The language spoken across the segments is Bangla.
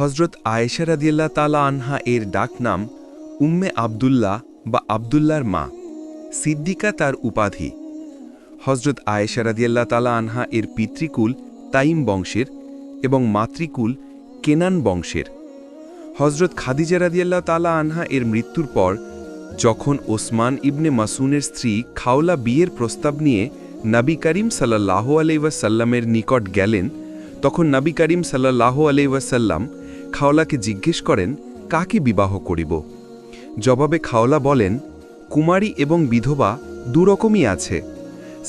হজরত আয়েশা রাদিয়াল্লাহ তালা আনহা এর ডাক নাম উম্মে আবদুল্লাহ বা আবদুল্লার মা। সিদ্দিকা তার উপাধি। হজরত আয়েশা রাদিয়াল্লাহ তালা আনহা এর পিতৃকুল তাইম বংশের এবং মাতৃকুল কেনান বংশের। হজরত খাদিজা রাদিয়াল্লাহ তালা আনহা এর মৃত্যুর পর যখন ওসমান ইবনে মাসুনের স্ত্রী খাওলা বিয়ের প্রস্তাব নিয়ে নবী করিম সাল্লাহ আলাইসাল্লামের নিকট গেলেন, তখন নবী করিম সাল্লাহ আলাইসাল্লাম খাওলাকে জিজ্ঞেস করেন, কাকে বিবাহ করিব? জবাবে খাওলা বলেন, কুমারী এবং বিধবা দুরকমই আছে।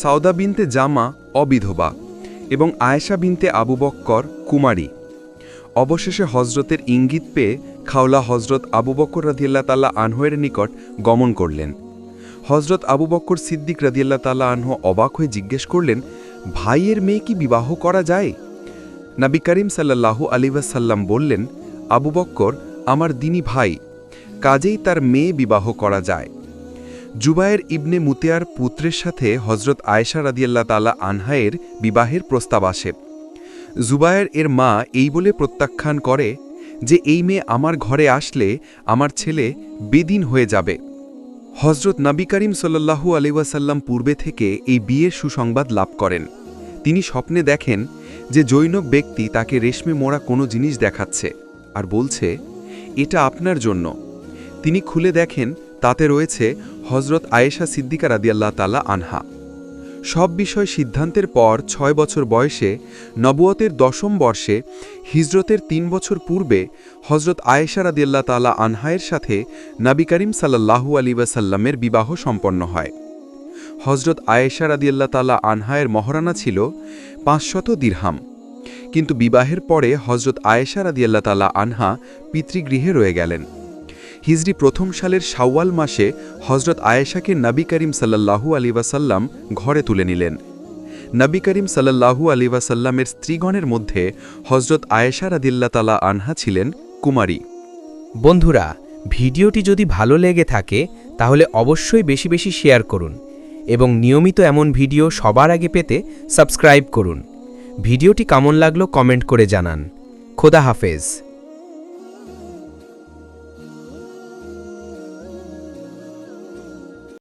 সাউদা বিনতে জামা অবিধবা এবং আয়েশা বিনতে আবু বক্কর কুমারী। অবশেষে হজরতের ইঙ্গিত পেয়ে খাওলা হজরত আবু বক্কর রাদিয়াল্লাহ তাল্লা আনহয়ের নিকট গমন করলেন। হজরত আবু বক্কর সিদ্দিক রাদিয়াল্লাহ তাল্লা আনহ অবাক হয়ে জিজ্ঞেস করলেন, ভাইয়ের মেয়ে কি বিবাহ করা যায়? নবী করিম সাল্লাল্লাহু আলিবাসাল্লাম বললেন আবু বক্কর আমার দিনী ভাই, কাজেই তার মেয়ে বিবাহ করা যায়। জুবায়ের ইবনে মুতিয়ার পুত্রের সাথে হজরত আয়েশা রাদিয়াল্লাহ তালা আনহায়ের বিবাহের প্রস্তাব আসে। জুবায়ের এর মা এই বলে প্রত্যাখ্যান করে যে, এই মেয়ে আমার ঘরে আসলে আমার ছেলে বেদিন হয়ে যাবে। হজরত নবী করিম সাল্লাহু আলিওয়াসাল্লাম পূর্বে থেকে এই বিয়ের সুসংবাদ লাভ করেন। তিনি স্বপ্নে দেখেন যে, জৈনক ব্যক্তি তাকে রেশমে মোড়া কোনো জিনিস দেখাচ্ছে। আর বলছে, এটা আপনার জন্য। তিনি খুলে দেখেন, তাতে রয়েছে হজরত আয়েশা সিদ্দিকা রাদিয়াল্লাহ তালা আনহা। সব বিষয় সিদ্ধান্তের পর ছয় বছর বয়সে নবুয়তের দশম বর্ষে হিজরতের তিন বছর পূর্বে হজরত আয়েশা রাদিয়াল্লাহ তালা আনহায়ের সাথে নবী করিম সাল্লাহু আলী ওয়াসাল্লামের বিবাহ সম্পন্ন হয়। হজরত আয়েশা রাদিয়াল্লাহ তালা আনহায়ের মহারানা ছিল পাঁচশত দিরহাম। কিন্তু বিবাহের পরে হজরত আয়েশা রাদিয়াল্লাহ তালা আনহা পিতৃগৃহে রয়ে গেলেন। হিজরি প্রথম সালের শাওয়াল মাসে হজরত আয়েশাকে নবী করিম সাল্লাহু আলী ওয়াসাল্লাম ঘরে তুলে নিলেন। নবী করিম সাল্লাহু আলী ওয়াসাল্লামের স্ত্রীগণের মধ্যে হজরত আয়েশা রাদিল্লা তালা আনহা ছিলেন কুমারী। বন্ধুরা, ভিডিওটি যদি ভালো লেগে থাকে, তাহলে অবশ্যই বেশি বেশি শেয়ার করুন এবং নিয়মিত এমন ভিডিও সবার আগে পেতে সাবস্ক্রাইব করুন। ভিডিওটি কেমন লাগল কমেন্ট করে জানান। খোদা হাফেজ।